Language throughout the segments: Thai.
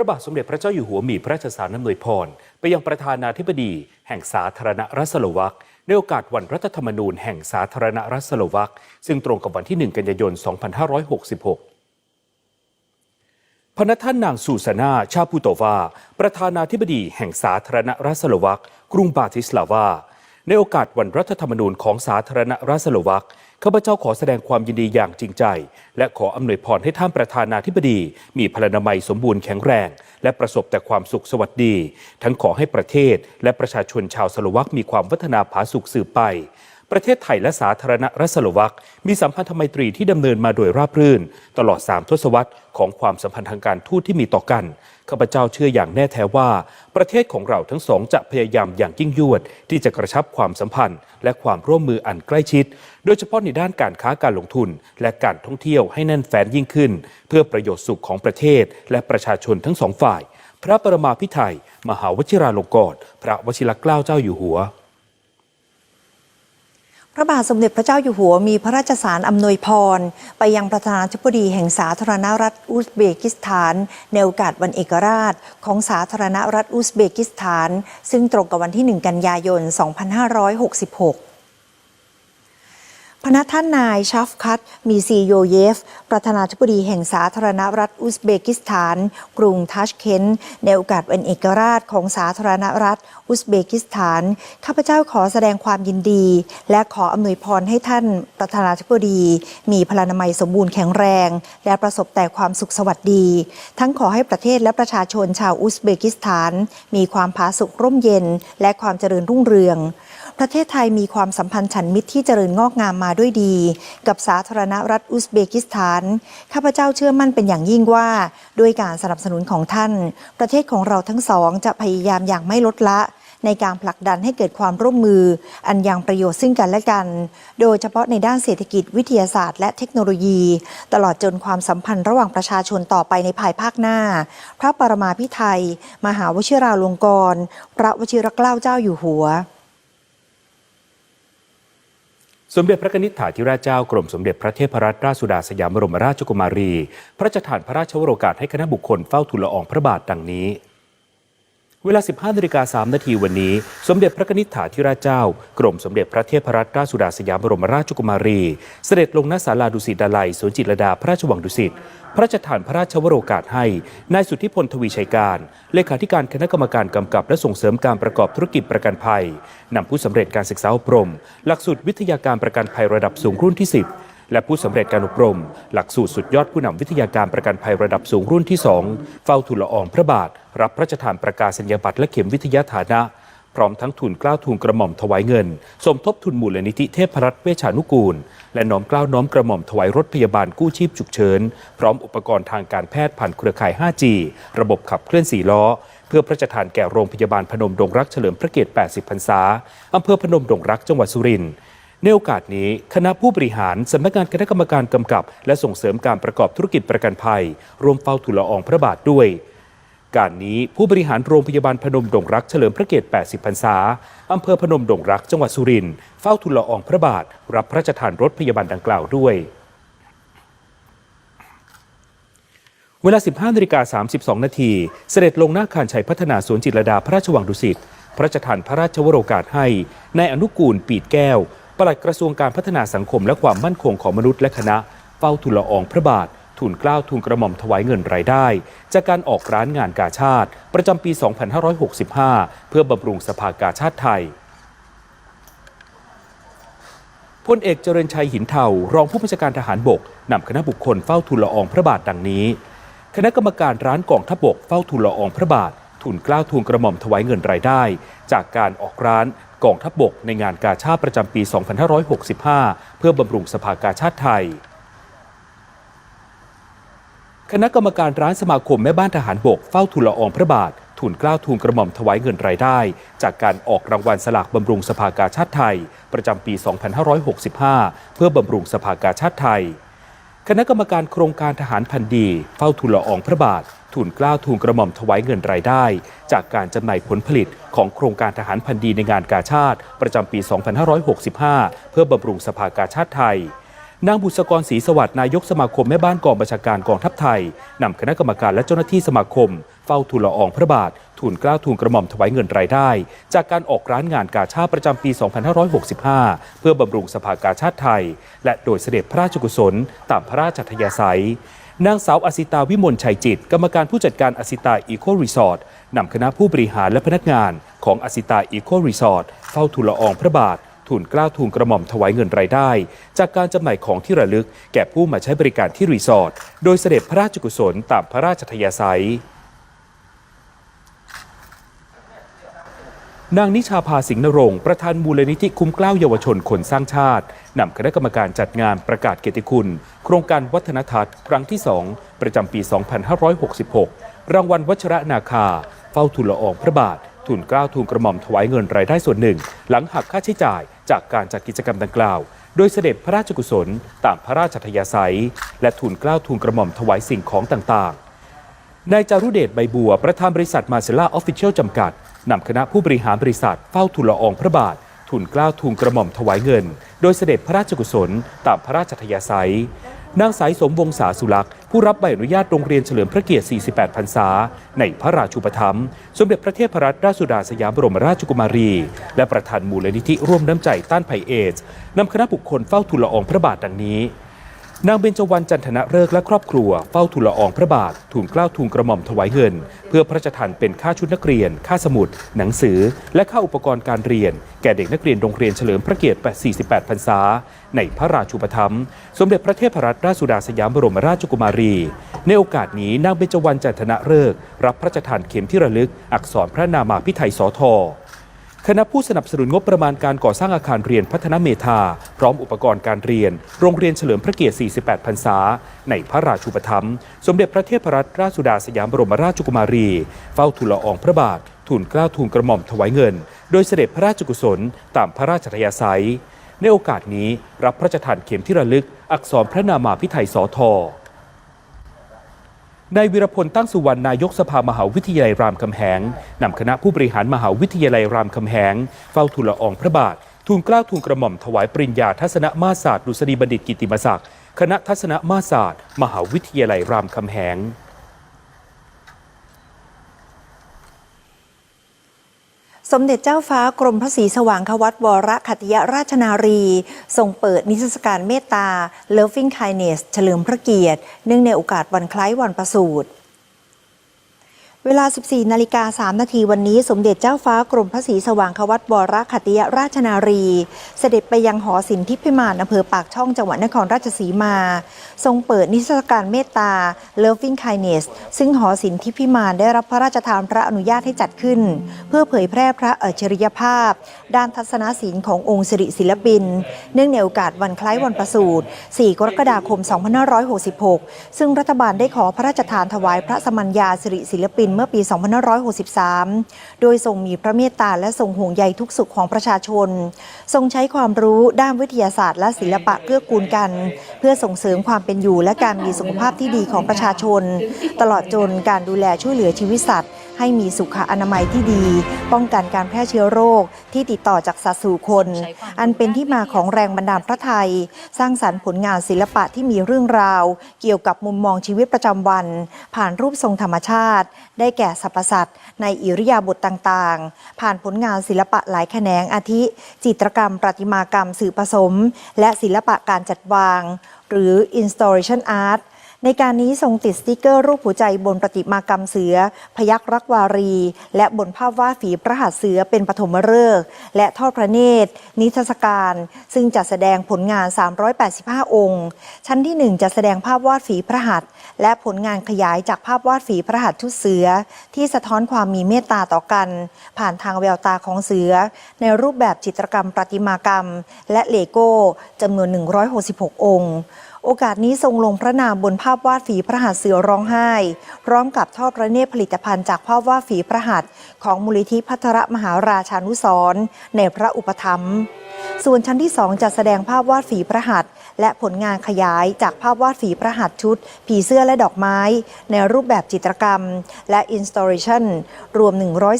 ระบาทสมเด็จพระเจ้าอยู่หัวมีพระราชสารน้ำนวยพร ไปยังประธานาธิบดี แห่งสาธารณรัฐสโลวักในโอกาสวันรัฐธรรมนูญแห่งสาธารณรัฐสโลวักซึ่งตรงกับวันที่ 1 กันยายน 2566พนักท่านนางซูซานาชาพูโตวา ประธานาธิบดีแห่งสาธารณรัฐสโลวักกรุงบาติสลาวา ในโอกาสวันรัฐธรรมนูญของสาธารณรัฐสโลวักข้าพเจ้าขอแสดงความยินดีอย่างจริงใจ และขออำนวยพรให้ท่านประธานาธิบดี มีพลานามัยสมบูรณ์แข็งแรง และประสบแต่ความสุขสวัสดี ทั้งขอให้ประเทศ และประชาชนชาวสโลวักมีความวัฒนาผาสุขสืบไป ประเทศไทยและสาธารณรัฐสโลวักมีสัมพันธไมตรีที่ดำเนินมาโดยราบรื่น ตลอด 3 ทศวรรษของความสัมพันธ์ทางการทูตที่มีต่อกันข้าพเจ้าเชื่ออย่างแน่แท้ว่า ประเทศของเราทั้งสองจะพยายามอย่างยิ่งยวด ที่จะกระชับความสัมพันธ์ และความร่วมมืออันใกล้ชิด โดยเฉพาะในด้านการค้าการลงทุน และการท่องเที่ยวให้แน่นแฟ้นยิ่งขึ้น เพื่อประโยชน์สุขของประเทศ และประชาชนทั้งสองฝ่าย พระประมาพิไทยมหาวชิราลงกรณ์พระวชิรเกล้าเจ้าอยู่หัว ระบาทสมเด็จพระเจ้าอยู่หัวมีพระราชสารอำนวยพร ไปยังประธานาธิบดีแห่งสาธารณรัฐอุซเบกิสถาน ในโอกาสวันเอกราช ของสาธารณรัฐอุซเบกิสถาน ซึ่งตรงกับวันที่ 1 กันยายน 2566 พนักท่านนายชัฟคัตมีซีโยเยฟ ประธานาธิบดีแห่งสาธารณรัฐอุซเบกิสถาน กรุงทัชเคนในโอกาสวันเอกราชของสาธารณรัฐอุซเบกิสถาน ข้าพเจ้าขอแสดงความยินดี และขออำนวยพรให้ท่านประธานาธิบดี มีพลานามัยสมบูรณ์แข็งแรง และประสบแต่ความสุขสวัสดี ทั้งขอให้ประเทศและประชาชนชาวอุซเบกิสถาน มีความผาสุกร่มเย็น และความเจริญรุ่งเรือง ประเทศไทยมีความสัมพันธ์ฉันมิตรที่เจริญงอกงามมาด้วยดี กับสาธารณรัฐอุซเบกิสถาน ข้าพเจ้าเชื่อมั่นเป็นอย่างยิ่งว่า ด้วยการสนับสนุนของท่าน ประเทศของเราทั้งสองจะพยายามอย่างไม่ลดละในการผลักดันให้เกิดความร่วมมือ อันยังประโยชน์ซึ่งกันและกัน โดยเฉพาะในด้านเศรษฐกิจวิทยาศาสตร์และเทคโนโลยี ตลอดจนความสัมพันธ์ระหว่างประชาชนต่อไปในภายภาคหน้า พระปรมาภิไธยมหาวชิราลงกรณ์พระวชิรเกล้าเจ้าอยู่หัว สมเด็จพระนิษฐาธิราชเจ้ากรมสมเด็จพระเทพรัตนราชสุดาสยามบรมราชกุมารี พระราชทานพระราชวโรกาสให้คณะบุคคลเฝ้าทูลละอองพระบาทดังนี้ เวลา 15นาฬิกา3นาทีวันนี้ สมเด็จพระนิษฐาธิราชเจ้า กรมสมเด็จพระเทพรัตนราชสุดาสยามบรมราชกุมารี เสด็จลงณศาลาดุสิตดาลัยสวนจิตรดาพระราชวังดุสิต พระราชทานพระราชวโรกาสให้ นายสุทธิพลทวีชัยการ เลขาธิการคณะกรรมการกำกับและส่งเสริมการประกอบธุรกิจประกันภัยนำผู้สำเร็จการศึกษาอบรม หลักสูตรวิทยาการประกันภัยระดับสูงรุ่นที่ 10 และผู้สำเร็จการอบรม หลักสูตรสุดยอดผู้นำวิทยาการประกันภัยระดับสูงรุ่นที่ 2 เฝ้าทูลละอองพระบาท รับพระราชทานประกาศนียบัตรและเข็มวิทยาฐานะ พร้อมทั้งทุนกล้าวทุนกระหม่อมถวายเงิน สมทบทุนมูลนิธิเทพรัตน์เวชานุกูล และน้อมกล้าวน้อมกระหม่อมถวายรถพยาบาลกู้ชีพฉุกเฉิน พร้อมอุปกรณ์ทางการแพทย์ผ่านเครือข่าย 5G ระบบขับเคลื่อน4ล้อเพื่อพระราชทานแก่โรงพยาบาลพนมดงรักเฉลิมพระเกียรติ 80 พรรษา อำเภอพนมดงรัก จังหวัดสุรินทร์ ในโอกาสนี้คณะผู้บริหารสำนักงานคณะกรรมการกำกับ และส่งเสริมการประกอบธุรกิจประกันภัยรวมเฝ้าทูลละอองพระบาทด้วย การนี้ผู้บริหารโรงพยาบาลพนมดงรักเฉลิมพระเกียรติ 80 พรรษาอำเภอพนมดงรักจังหวัดสุรินทร์เฝ้าทูลละอองพระบาท รับพระราชทานรถพยาบาลดังกล่าวด้วยเวลา 15นาฬิกา32 นาที เสด็จลงหน้าคารชัยพัฒนาสวนจิตรดาพระราชวังดุสิต พระราชทานพระราชวโรกาสให้ในายอนุกูลปีดแก้ว ปลัดกระทรวงการพัฒนาสังคมและความมั่นคงของมนุษย์และคณะเฝ้าทูลอองพระบาททูลเกล้าทูลกระหม่อมถวายเงินรายได้ จากการออกร้านงานกาชาติ ประจำปี 2565 เพื่อบำรุงสภากาชาติไทยพลเอกเจริญชัยหินเทารองผู้บัญชาการทหารบกนำคณะบุคคลเฝ้าทูลอองพระบาทดังนี้ คณะกรรมการร้านกองทัพบกเฝ้าทูลอองพระบาททูลเกล้าทูลกระหม่อมถวายเงินรายได้ จากการออกร้าน กองทัพบกในงานกาชาติประจำปี 2565 เพื่อบำรุงสภากาชาติไทย คณะกรรมการร้านสมาคมแม่บ้านทหารบกเฝ้าทูลละอองพระบาททูลเกล้าทูลกระหม่อมถวายเงินรายได้ จากการออกรางวัลสลากบำรุงสภากาชาติไทย ประจำปี 2565 เพื่อบำรุงสภากาชาติไทย คณะกรรมการโครงการทหารพันดี เฝ้าทูลละอองพระบาท ทูลกล้าวทูลกระหม่อมถวายเงินรายได้ จากการจำหน่ายผลผลิตของโครงการทหารพันดีในงานกาชาติ ประจำปี 2565 เพื่อบำรุงสภากาชาติไทยนางบุษกรศรีสวัสดิ์นายกสมาคมแม่บ้านกองบัญชาการกองทัพไทยนำคณะกรรมการและเจ้าหน้าที่สมาคม เฝ้าทูลละอองพระบาททูลกล้าทูลกระหม่อมถวายเงินรายได้ จากการออกร้านงานกาชาติประจำปี 2565 เพื่อบำรุงสภากาชาติไทย และโดยเสด็จพระราชกุศลตามพระราชทยาศัย นางสาวอสิตาวิมลชัยจิต กรรมการผู้จัดการอสิตาอีโครีสอร์ทนำคณะผู้บริหารและพนักงานของอสิตาอีโครีสอร์ทเฝ้าทูลละอองพระบาททุนกล้าทุนกระหม่อมถวายเงินรายได้ จากการจำหน่ายของที่ระลึก แก่ผู้มาใช้บริการที่รีสอร์ทโดยเสด็จพระราชกุศลตามพระราชทยาศัย นางนิชาภาสิงห์นรงค์ประธานมูลนิธิคุ้มเกล้าเยาวชนคนสร้างชาตินำคณะกรรมการจัดงานประกาศเกียรติคุณ โครงการวัฒนทัศน์ ครั้งที่ 2 ประจำปี 2566 รางวัลวัชระนาคา เฝ้าทุนละอองพระบาท ทุนเกล้าทุนกระหม่อมถวายเงินรายได้ส่วนหนึ่ง หลังหักค่าใช้จ่ายจากการจัดกิจกรรมดังกล่าว โดยเสด็จพระราชกุศลตามพระราชทยาศัย และทุนเกล้าทุนกระหม่อมถวายสิ่งของต่างๆนายจารุเดชใบบัว ประธานบริษัทมาเซล่าออฟฟิเชียลจำกัด นำคณะผู้บริหารบริษัทเฝ้าทุนละอองพระบาท ทุนกล้าวทุนกระหม่อมถวายเงิน โดยเสด็จพระราชกุศลตามพระราชทยาศัยนางสายสมวงศาสุลักษ์ผู้รับใบอนุญาตโรงเรียนเฉลิมพระเกียรติ 48 พรรษา ในพระราชูปถัมภ์สมเด็จพระเทพรัตนราชสุดาสยามบรมราชกุมารี และประธานมูลนิธิร่วมน้ำใจต้านภัยเอดส์นำคณะบุคคลเฝ้าทุนละอองพระบาทดังนี้ นางเบญจวรรณจันทนะเริกและครอบครัวเฝ้าทูลละอองพระบาททูลเกล้าทูลกระหม่อมถวายเงิน เพื่อพระราชทานเป็นค่าชุดนักเรียน ค่าสมุด หนังสือ และค่าอุปกรณ์การเรียน แก่เด็กนักเรียนโรงเรียนเฉลิมพระเกียรติ 48 พรรษา ในพระราชูปถัมภ์สมเด็จพระเทพรัตนราชสุดาสยามบรมราชกุมารี ในโอกาสนี้นางเบญจวรรณจันทนะเริกรับพระราชทานเข็มที่ระลึกอักษรพระนามาพิไทยสอทอ คณะผู้สนับสนุนงบประมาณการก่อสร้างอาคารเรียนพัฒนาเมธา พร้อมอุปกรณ์การเรียน โรงเรียนเฉลิมพระเกียรติ 48 พรรษา ในพระราชูปถัมภ์สมเด็จพระเทพรัตนราชสุดาสยามบรมราชกุมารี เฝ้าทูลละอองพระบาททูลเกล้าทูลกระหม่อมถวายเงิน โดยเสด็จพระราชกุศลตามพระราชทยาศัย ในโอกาสนี้รับพระราชทานเข็มที่ระลึก อักษรพระนามาพิไทยสอทอ นายวิรพลตั้งสุวรรณนายกสภามหาวิทยาลัยรามคำแหงนำคณะผู้บริหารมหาวิทยาลัยรามคำแหง เฝ้าทูลละอองพระบาท ทูลเกล้าทูลกระหม่อมถวายปริญญาทัศนมาศาสตร์ดุษฎีบัณฑิตกิติมศักดิ์คณะทัศนมาศาสตร์ มหาวิทยาลัยรามคำแหง สมเด็จเจ้าฟ้ากรมพระศรีสว่างควัตวรคัติยราชนารี ทรงเปิดนิทรรศการเมตตา Loving Kindness เฉลิมพระเกียรติ เนื่องในโอกาสวันคล้ายวันประสูติ เวลา 14 นาฬิกา 3 นาทีวันนี้ สมเด็จเจ้าฟ้ากรมพระศรีสว่างควัตวรขัตยราชนารี เสด็จไปยังหอศิลป์ทิพพิมานอำเภอปากช่องจังหวัดนครราชสีมา ทรงเปิดนิทรรศการเมตตา Loving Kindness ซึ่งหอศิลป์ทิพพิมานได้รับพระราชทานพระอนุญาตให้จัดขึ้น เพื่อเผยแพร่พระอัจฉริยภาพ ด้านทัศนศิลป์ขององค์สิริศิลปิน เนื่องในโอกาสวันคล้ายวันประสูติ 4 กรกฎาคม 2566 ซึ่งรัฐบาลได้ขอพระราชทานถวายพระสมัญญาสิริศิลปินเมื่อปี 2563 โดยทรงมีพระเมตตาและทรงห่วงใยทุกสุขของประชาชน ทรงใช้ความรู้ด้านวิทยาศาสตร์และศิลปะเกื้อกูลกัน เพื่อส่งเสริมความเป็นอยู่และการมีสุขภาพที่ดีของประชาชน ตลอดจนการดูแลช่วยเหลือชีวิตสัตว์ ให้มีสุขอนามัยที่ดี ป้องกันการแพร่เชื้อโรคที่ติดต่อจากสัตว์สู่คน อันเป็นที่มาของแรงบันดาลพระไทย สร้างสรรค์ผลงานศิลปะที่มีเรื่องราว เกี่ยวกับมุมมองชีวิตประจำวัน ผ่านรูปทรงธรรมชาติ ได้แก่สรรพสัตว์ในอิริยาบถต่างๆ ผ่านผลงานศิลปะหลายแขนงอาทิ จิตรกรรม ประติมากรรม สื่อผสม และศิลปะการจัดวาง หรือ installation art ในการนี้ทรงติดสติกเกอร์รูปหัวใจบนประติมากรรมเสือ พยักรักวารี และบนภาพวาดฝีพระหัตถ์เสือเป็นปฐมฤกษ์และทอดพระเนตร นิทรรศการ ซึ่งจัดแสดงผลงาน 385 องค์ ชั้นที่ 1 จะแสดงภาพวาดฝีพระหัตถ์และผลงานขยายจากภาพวาดฝีพระหัตถ์ชุดเสือ ที่สะท้อนความมีเมตตาต่อกัน ผ่านทางแววตาของเสือ ในรูปแบบจิตรกรรมประติมากรรม และเลโก้จำนวน 166 องค์ โอกาสนี้ทรงลงพระนามบนภาพวาดฝีพระหัตถ์เสือร้องไห้ พร้อมกับทอดพระเนตรผลิตภัณฑ์จากภาพวาดฝีพระหัตถ์ของมูลนิธิพัทรมหาราชานุสรในพระอุปถัมภ์ส่วนชั้นที่ 2 จะแสดงภาพวาดฝีพระหัตถ์และผลงานขยายจากภาพวาดฝีพระหัตถ์ชุด ผีเสื้อและดอกไม้ ในรูปแบบจิตรกรรม และ installation รวม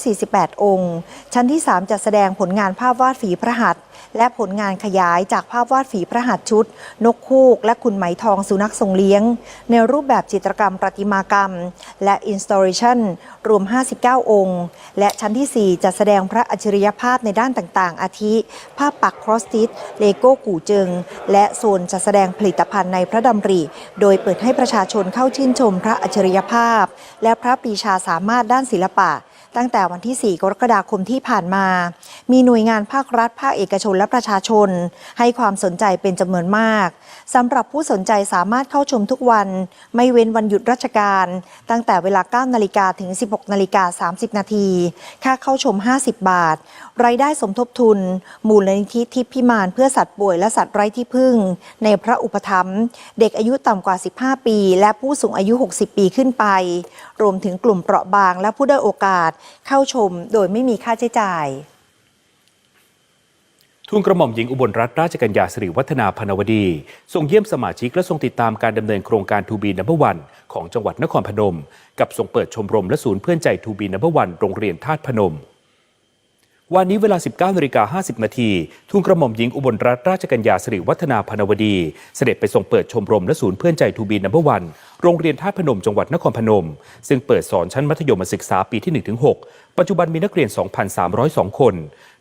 148 องค์ ชั้นที่ 3 จะแสดงผลงานภาพวาดฝีพระหัตถ์ และผลงานขยายจากภาพวาดฝีพระหัตถ์ชุด นกคูก และคุณไหมทองสุนัขทรงเลี้ยง ในรูปแบบจิตรกรรมประติมากรรม และ installation รวม 59 องค์ และชั้นที่ 4 จะแสดงพระอัจฉริยภาพในด้านต่างๆ อาทิ ภาพปักครอสติสเลโก้กู่จิงและโซนจะแสดงผลิตภัณฑ์ในพระดำริ โดยเปิดให้ประชาชนเข้าชื่นชมพระอัจฉริยภาพ และพระปีชาสามารถด้านศิลปะ ตั้งแต่วันที่ 4 กรกฎาคมที่ผ่านมา มีหน่วยงานภาครัฐ ภาคเอกชนและประชาชน ให้ความสนใจเป็นจำนวนมากสำหรับผู้สนใจสามารถเข้าชมทุกวัน ไม่เว้นวันหยุดราชการ ตั้งแต่เวลา 9 นาฬิกาถึง 16 นาฬิกา 30 นาที ค่าเข้าชม 50 บาท รายได้สมทบทุน มูลนิธิทิพย์พิมานเพื่อสัตว์ป่วยและสัตว์ไร้ที่พึ่ง ในพระอุปถัมภ์เด็กอายุต่ำกว่า 15 ปี และผู้สูงอายุ 60 ปีขึ้นไป รวมถึงกลุ่มเปราะบางและผู้ได้อยโอกาสเข้าชมโดยไม่มีค่าใช้จ่ายทูลกระหม่อมหญิงอุบลรัตนราชกัญญาสิริวัฒนาพนวดีทรงเยี่ยมสมาชิกและทรงติดตามการดำเนินโครงการทูบีนัมเบอร์วันของจังหวัดนครพนม กับทรงเปิดชมรมและศูนย์เพื่อนใจทูบีนัมเบอร์วันโรงเรียนธาตุพนม วันนี้เวลา 19นาฬิกา50นาทีทูลกระหม่อมหญิงอุบลรัตนราชกัญญาสิริวัฒนาพนวดี เสด็จไปทรงเปิดชมรมและศูนย์เพื่อนใจทูบีนัมเบอร์วันโรงเรียนท่าพนมจังหวัดนครพนม ซึ่งเปิดสอนชั้นมัธยมศึกษาปีที่ 1-6 ปัจจุบันมีนักเรียน 2,302 คน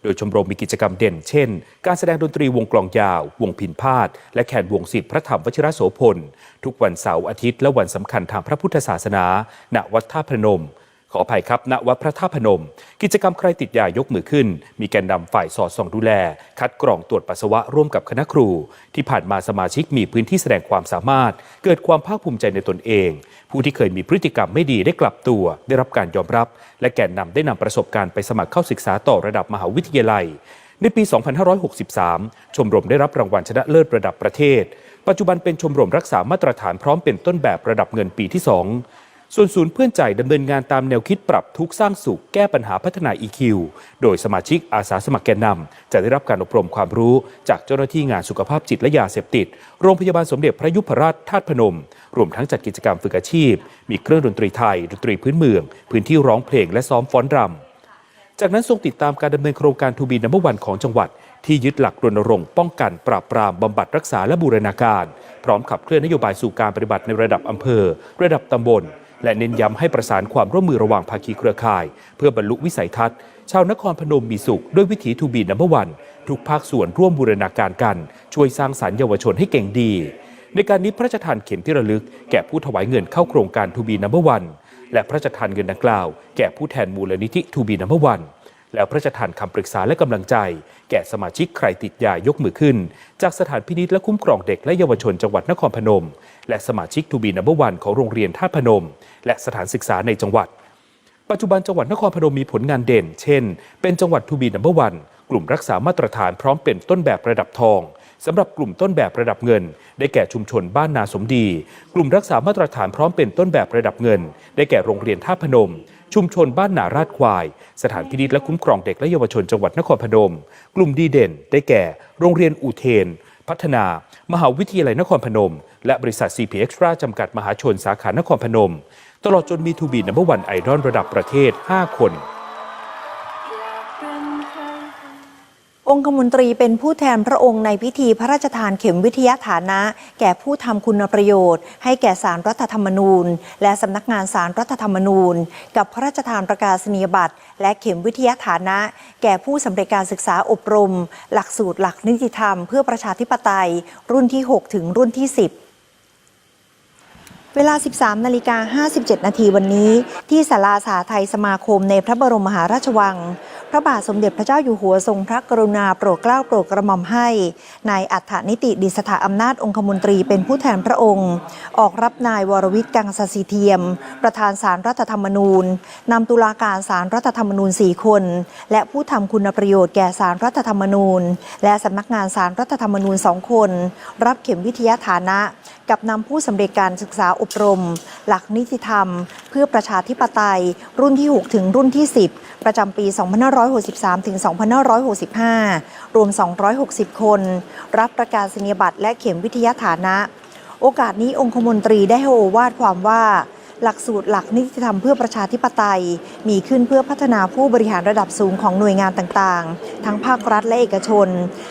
โดยชมรมมีกิจกรรมเด่น เช่น การแสดงดนตรีวงกลองยาว วงพินพาดและแคนวงศิษย์พระธรรมวชิรโสพล ทุกวันเสาร์อาทิตย์และวันสำคัญทางพระพุทธศาสนา ณ วัดท่าพนม ขออภัยครับณวัดพระธาตุพนม กิจกรรมใครติดยายกมือขึ้น มีแกนนำฝ่ายสอดส่องดูแล คัดกรองตรวจปัสสาวะร่วมกับคณะครู ที่ผ่านมาสมาชิกมีพื้นที่แสดงความสามารถ เกิดความภาคภูมิใจในตนเอง ผู้ที่เคยมีพฤติกรรมไม่ดีได้กลับตัว ได้รับการยอมรับ และแกนนำได้นำประสบการณ์ไปสมัครเข้าศึกษาต่อระดับมหาวิทยาลัยในปี 2563 ชมรมได้รับรางวัลชนะเลิศระดับประเทศ ปัจจุบันเป็นชมรมรักษามาตรฐานพร้อมเป็นต้นแบบระดับเงินปีที่ 2 ส่วนศูนย์เพื่อนใจดำเนินงานตามแนวคิดปรับทุกสร้างสุขแก้ปัญหาพัฒนา EQ โดยสมาชิกอาสาสมัครแกนนำจะได้รับการอบรมความรู้จากเจ้าหน้าที่งานสุขภาพจิตและยาเสพติด โรงพยาบาลสมเด็จพระยุพราชธาตุพนม รวมทั้งจัดกิจกรรมฝึกอาชีพ มีเครื่องดนตรีไทย ดนตรีพื้นเมือง พื้นที่ร้องเพลงและซ้อมฟ้อนรำจากนั้นทรงติดตามการดำเนินโครงการทูบีนัมเบอร์วันของจังหวัด ที่ยึดหลักรณรงค์ป้องกันปราบปรามบำบัดรักษาและบูรณาการ พร้อมขับเคลื่อนนโยบายสู่การปฏิบัติในระดับอำเภอ ระดับตำบล และเน้นย้ำให้ประสานความร่วมมือระหว่างภาคีเครือข่าย เพื่อบรรลุวิสัยทัศน์ ชาวนครพนมมีสุข ด้วยวิถีทูบีนัมเบอร์วัน ทุกภาคส่วนร่วมบูรณาการกัน ช่วยสร้างสรรค์เยาวชนให้เก่งดี ในการนี้พระราชทานเข็มที่ระลึก แก่ผู้ถวายเงินเข้าโครงการทูบีนัมเบอร์วันและพระราชทานเงินดังกล่าว แก่ผู้แทนมูลนิธิทูบีนัมเบอร์วัน แล้วพระราชทานคำปรึกษาและกำลังใจ แก่สมาชิกใครติดยายกมือขึ้น จากสถานพินิจและคุ้มครองเด็กและเยาวชนจังหวัดนครพนม และสมาชิกทูบีนัมเบอร์วันของโรงเรียนท่าพนม และสถานศึกษาในจังหวัด ปัจจุบันจังหวัดนครพนมมีผลงานเด่น เช่น เป็นจังหวัดทูบีนัมเบอร์วันกลุ่มรักษามาตรฐานพร้อมเป็นต้นแบบระดับทองสำหรับกลุ่มต้นแบบระดับเงิน ได้แก่ชุมชนบ้านนาสมดี กลุ่มรักษามาตรฐานพร้อมเป็นต้นแบบระดับเงิน ได้แก่โรงเรียนท่าพนม ชุมชนบ้านหนาราดควาย สถานพินิจและคุ้มครองเด็กและเยาวชนจังหวัดนครพนม กลุ่มดีเด่น ได้แก่ โรงเรียนอูเทน พัฒนา มหาวิทยาลัยนครพนม และบริษัท CPX ราจำกัดมหาชนสาขานครพนม ตลอดจนมีทูบีนัมเบอร์วันไอดอลระดับประเทศ 5 คน องคมนตรีเป็นผู้แทนพระองค์ในพิธีพระราชทานเข็มวิทยาฐานะ แก่ผู้ทำคุณประโยชน์ ให้แก่สารรัฐธรรมนูญ และสำนักงานสารรัฐธรรมนูญ กับพระราชทานประกาศนียบัตร และเข็มวิทยาฐานะ แก่ผู้สำเร็จการศึกษาอบรม หลักสูตรหลักนิติธรรมเพื่อประชาธิปไตย รุ่นที่ 6 ถึงรุ่นที่ 10เวลา 13 นาฬิกา 57 นาทีวันนี้ ที่ศาลาสาไทยสมาคมในพระบรมมหาราชวัง พระบาทสมเด็จพระเจ้าอยู่หัวทรงพระกรุณาโปรดเกล้าโปรดกระหม่อมให้นายอัฏฐนิติดิสถาอำนาจองคมนตรีเป็นผู้แทนพระองค์ ออกรับนายวรวิทย์กังสศิเทียม ประธานสารรัฐธรรมนูญนำตุลาการสารรัฐธรรมนูญ 4 คน และผู้ทำคุณประโยชน์แก่สารรัฐธรรมนูญ และสำนักงานสารรัฐธรรมนูญ2คน รับเข็มวิทยาฐานะ กับนำผู้สำเร็จการศึกษาอบรม หลักนิติธรรม เพื่อประชาธิปไตย รุ่นที่ 6 ถึงรุ่นที่ 10 ประจำปี 2563 ถึง 2565 รวม 260 คน รับประกาศนียบัตรและเข็มวิทยาฐานะ โอกาสนี้องคมนตรีได้ให้โอวาทความว่าหลักสูตรหลักนิติธรรมเพื่อประชาธิปไตย มีขึ้นเพื่อพัฒนาผู้บริหารระดับสูงของหน่วยงานต่างๆ ทั้งภาครัฐและเอกชน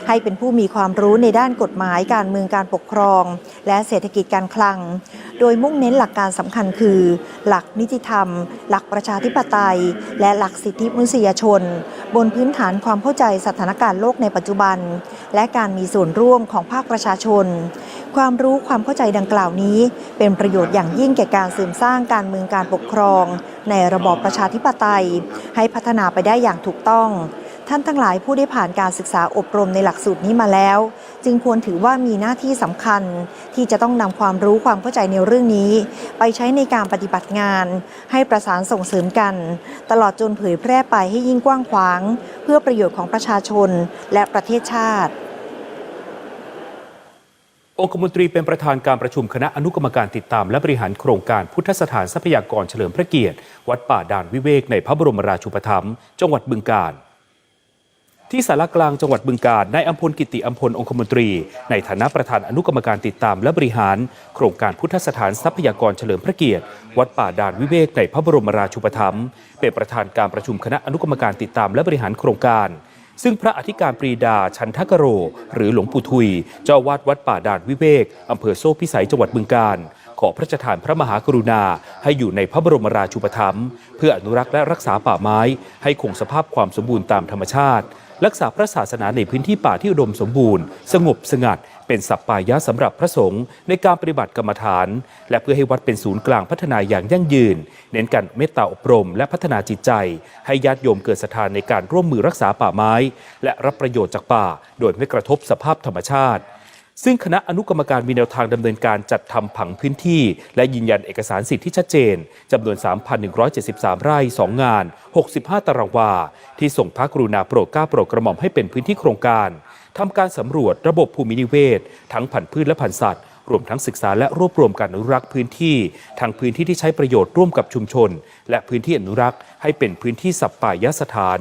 ให้เป็นผู้มีความรู้ในด้านกฎหมายการเมืองการปกครอง และเศรษฐกิจการคลัง โดยมุ่งเน้นหลักการสำคัญคือ หลักนิติธรรม หลักประชาธิปไตย และหลักสิทธิมนุษยชน บนพื้นฐานความเข้าใจสถานการณ์โลกในปัจจุบัน และการมีส่วนร่วมของภาคประชาชน ความรู้ความเข้าใจดังกล่าวนี้ เป็นประโยชน์อย่างยิ่งแก่การเสริมสร้างการเมืองการปกครอง ในระบอบประชาธิปไตย ให้พัฒนาไปได้อย่างถูกต้อง ท่านทั้งหลายผู้ได้ผ่านการศึกษาอบรมในหลักสูตรนี้มาแล้ว จึงควรถือว่ามีหน้าที่สำคัญ ที่จะต้องนำความรู้ความเข้าใจในเรื่องนี้ ไปใช้ในการปฏิบัติงาน ให้ประสานส่งเสริมกัน ตลอดจนเผยแพร่ไปให้ยิ่งกว้างขวาง เพื่อประโยชน์ของประชาชนและประเทศชาติองคมนตรีเป็นประธานการประชุมคณะอนุกรรมการติดตาม และบริหารโครงการพุทธสถานทรัพยากรเฉลิมพระเกียรติ วัดป่าด่านวิเวกในพระบรมราชูปถัมภ์จังหวัดบึงกาฬ ที่สารกลางจังหวัดบึงกาฬนายอัมพลกิติอัมพลองคมนตรี ในฐานะประธานอนุกรรมการติดตามและบริหาร โครงการพุทธสถานทรัพยากรเฉลิมพระเกียรติ วัดป่าด่านวิเวกในพระบรมราชูปถัมภ์เป็นประธานการประชุมคณะอนุกรรมการติดตามและบริหารโครงการ ซึ่งพระอธิการปรีดาชันทกโร หรือหลวงปู่ทุย เจ้าวาดวัดป่าด่านวิเวกอำเภอโซ่พิสัยจังหวัดบึงกาฬขอพระราชทานพระมหากรุณา ให้อยู่ในพระบรมราชูปถัมภ์เพื่ออนุรักษ์และรักษาป่าไม้ ให้คงสภาพความสมบูรณ์ตามธรรมชาติ รักษาพระศาสนาในพื้นที่ป่าที่อุดมสมบูรณ์ สงบสงัด เป็นสัปปายะสำหรับพระสงฆ์ในการปฏิบัติกรรมฐาน และเพื่อให้วัดเป็นศูนย์กลางพัฒนาอย่างยั่งยืน เน้นการเมตตาอบรม และพัฒนาจิตใจ ให้ญาติโยมเกิดศรัทธาในการร่วมมือรักษาป่าไม้ และรับประโยชน์จากป่า โดยไม่กระทบสภาพธรรมชาติ ซึ่งคณะอนุกรรมการมีแนวทางดำเนินการจัดทำผังพื้นที่ และยืนยันเอกสารสิทธิ์ที่ชัดเจนจำนวน 3,173 ไร่ 2 งาน 65 ตารางวา ที่ส่งพระกรุณาโปรดก้าโปรดกระหม่อมให้เป็นพื้นที่โครงการทำการสำรวจระบบภูมินิเวศ ทั้งผันพืชและพันธุ์สัตว์ รวมทั้งศึกษาและรวบรวมการอนุรักษ์พื้นที่ทั้งพื้นที่ที่ใช้ประโยชน์ร่วมกับชุมชน และพื้นที่อนุรักษ์ให้เป็นพื้นที่สัปปายสถาน